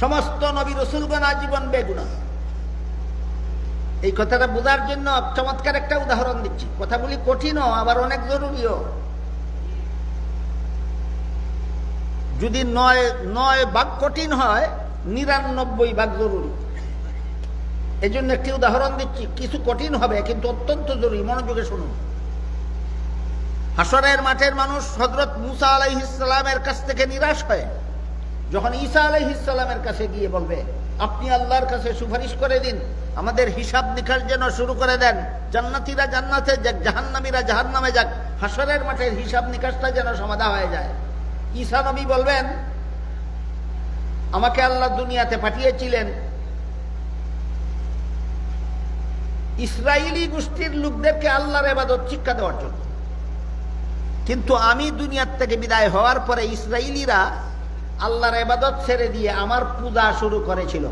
সমস্ত নবী রসুলগণ আজীবন বেগুনা। এই কথাটা বোঝার জন্য চমৎকার একটা উদাহরণ দিচ্ছি। কথাগুলি কঠিনও, আবার অনেক জরুরিও। যদি নয় নয় ভাগ কঠিন হয়, নিরানব্বই ভাগ জরুরি। এই জন্য একটি উদাহরণ দিচ্ছি, কিছু কঠিন হবে, কিন্তু অত্যন্ত জরুরি। মনোযোগে শুনুন। হাসরের মাঠের মানুষ হজরত মুসা আলাইহিসালামের কাছ থেকে নিরাশ হয়। যখন ঈসা আলাইহিসালামের কাছে গিয়ে বলবে, আপনি আল্লাহর কাছে সুপারিশ করে দিন, আমাদের হিসাব নিকাশ যেন শুরু করে দেন, জান্নাতিরা জান্নাতে যাক, জাহান্নামীরা জাহান্নামে যাক, হাসরের মাঠের হিসাব নিকাশটা যেন সমাধা হয়ে যায়। ঈসা নবী বলবেন, আমাকে আল্লাহ দুনিয়াতে পাঠিয়েছিলেন। ইসরায়েলি গোষ্ঠীর লোকদেরকে আল্লাহর এবাদত শিক্ষা দেওয়ার জন্য। কিন্তু আমি দুনিয়ার থেকে বিদায় হওয়ার পরে ইসরায়েলিরা আল্লাহর এবাদত ছেড়ে দিয়ে আমার পূজা শুরু করেছিল।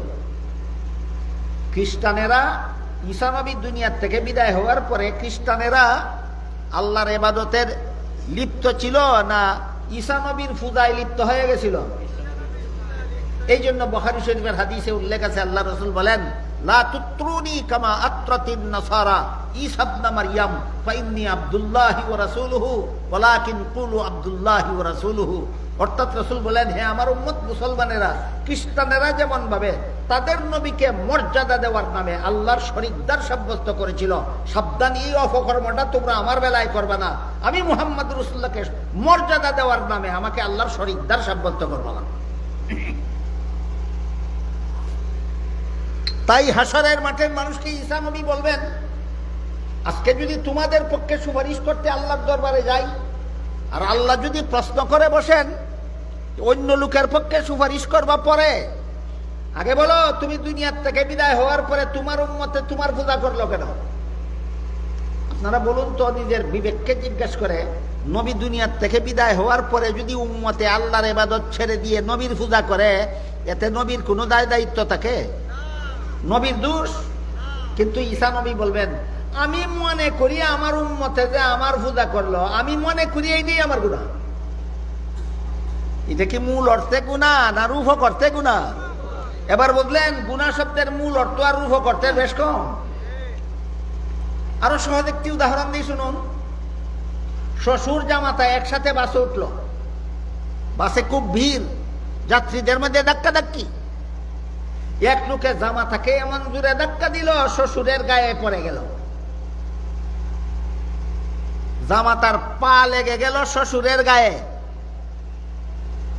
খ্রিস্টানেরা ঈসানবী দুনিয়ার থেকে বিদায় হওয়ার পরে খ্রিস্টানেরা আল্লাহর এবাদতের লিপ্ত ছিল না ঈসানবীর পূজায় লিপ্ত হয়ে গেছিল। এই জন্য বহারি শরীফের হাদিসে উল্লেখ আছে, আল্লাহ রসুল বলেন কামা আব্দুল্লাহি অর্থাৎ রসুল বলেন, হে আমার উম্মত মুসলমানেরা, খ্রিস্টানেরা যেমন ভাবে তাদের নবীকে মর্যাদা দেওয়ার নামে আল্লাহর শরিকদার সাব্যস্ত করেছিল, সাবধান এই অপকর্মটা তোমরা আমার বেলায় করবে না। আমি মুহাম্মদ রসুল্লাহকে মর্যাদা দেওয়ার নামে আমাকে আল্লাহর শরিকদার সাব্যস্ত করবে না। তাই হাসরের মাঠের মানুষকে ঈসা নবী বলবেন, আজকে যদি তোমাদের পক্ষে সুপারিশ করতে আল্লাহর দরবারে যাই, আর আল্লাহ যদি প্রশ্ন করে বসেন অন্য লোকের পক্ষে সুপারিশ করবা পরে। আগে বলো, তুমি দুনিয়ার থেকে বিদায় হওয়ার পরে তোমার উন্মতে তোমার পূজা করল কেন? আপনারা বলুন তো, নিজের বিবেককে জিজ্ঞাসা করে, নবী দুনিয়ার থেকে বিদায় হওয়ার পরে যদি উম্মতে আল্লাহর এবাদত ছেড়ে দিয়ে নবীর পূজা করে, এতে নবীর কোনো দায় দায়িত্ব থাকে? নবীর দোষ? কিন্তু ঈসা নবী বলবেন, আমি মনে করি আমার উম্মতে যে আমার পূজা করল, আমি মনে করি এইটাই আমার গুণা এটা কি মূল অর্থে গুণা না রূপ করতে গুণা? এবার বুঝলেন গুণা শব্দের মূল অর্থ আর রূপ করতে বেশ কম। আরও সহজ একটি উদাহরণ দিয়ে শুনুন। শ্বশুর জামাতা একসাথে বাসে উঠল। বাসে খুব ভিড়, যাত্রীদের মধ্যে ধাক্কা ধাক্কি এক লোকে জামাতাকে এমন জুড়ে ধাক্কা দিল, শ্বশুরের গায়ে পড়ে গেল। জামাতার পা লেগে গেল শ্বশুরের গায়ে।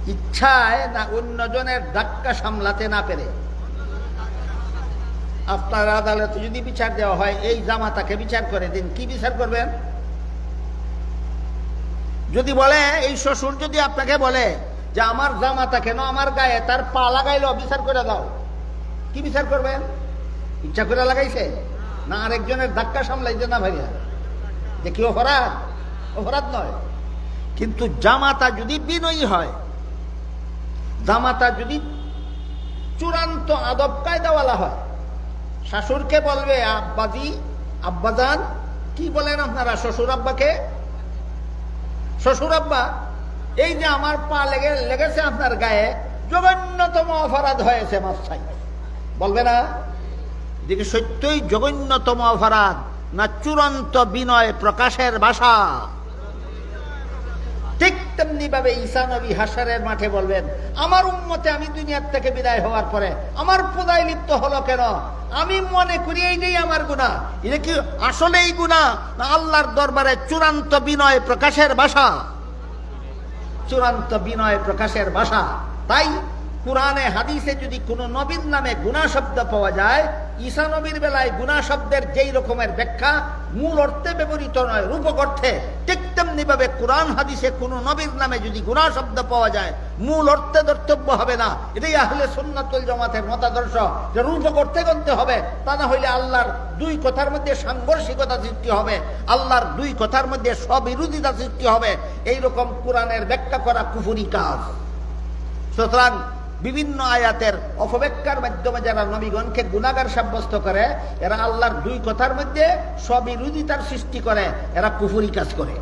ইচ্ছায় না অন্যজনের ধাক্কা সামলাতে না পেরে। আপনার আদালতে যদি বিচার দেওয়া হয়, এই জামাতাকে বিচার করে দিন। কি বিচার করবেন? যদি বলে, এই শ্বশুর যদি আপনাকে বলে যে আমার জামাতা কেন আমার গায়ে তার পা লাগাইলো, বিচার করে দাও, কি বিচার করবেন? ইচ্ছা করে লাগাইছে? না আরেকজনের ধাক্কা সামলাইছে না ভাইয়া? দেখি অপরাধ। অপরাধ নয়। কিন্তু জামাতা যদি বিনয়ী হয় জামাতা যদি চূড়ান্ত আদব কায়দাওয়ালা হয়, শাশুড়কে বলবে, আব্বাজি, আব্বাজান। কি বলেন আপনারা, শ্বশুর আব্বাকে? শ্বশুর আব্বা, এই যে আমার পা লেগে, লেগেছে আপনার গায়ে, জঘন্যতম অপরাধ হয়েছে মাছ বলবে না? দেখি সত্যই জঘন্যতম অপরাধ, না চূড়ান্ত বিনয় প্রকাশের ভাষা তেমনি ভাবে ঈসা নবী হাসারের মাঠে বলবেন, আমার উন্মতে আমি দুনিয়ার থেকে বিদায় হওয়ার পরে আমার পূজায় লিপ্ত হলো কেন? আমি মনে করি এইটাই আমার গুণা এটা কি আসলেই গুণা না আল্লাহর দরবারে চূড়ান্ত বিনয় প্রকাশের ভাষা চূড়ান্ত বিনয় প্রকাশের ভাষা তাই কোরআনে, হাদিসে যদি কোনো নবীর নামে গুণা শব্দ পাওয়া যায় ঈসা নবীর বেলায় গুণা শব্দের যেই রকমের ব্যাখ্যা মূল অর্থে ব্যবহৃত নয়, রূপক অর্থে, ঠিক তেমনি ভাবে কোরআন হাদিসে কোন নবীর নামে যদি গুণা শব্দ পাওয়া যায়, মূল অর্থে ধর্তব্য হবে না। এটাই আহলে সুন্নাতুল জামাতের মতাদর্শ যে রূপক অর্থে গণতে হবে, তা না হইলে আল্লাহর দুই কথার মধ্যে সাংঘর্ষিকতা সৃষ্টি হবে, আল্লাহর দুই কথার মধ্যে স্ববিরোধিতা সৃষ্টি হবে। এইরকম কোরআনের ব্যাখ্যা করা কুফুরি কাজ। সুতরাং বিভিন্ন আয়াতের অপব্যাখ্যার মাধ্যমে যারা নবীগণকে গুণাগার সাব্যস্ত করে, এরা আল্লাহর দুই কথার মধ্যে স্ববিরোধিতার সৃষ্টি করে, এরা কুফুরি কাজ করে।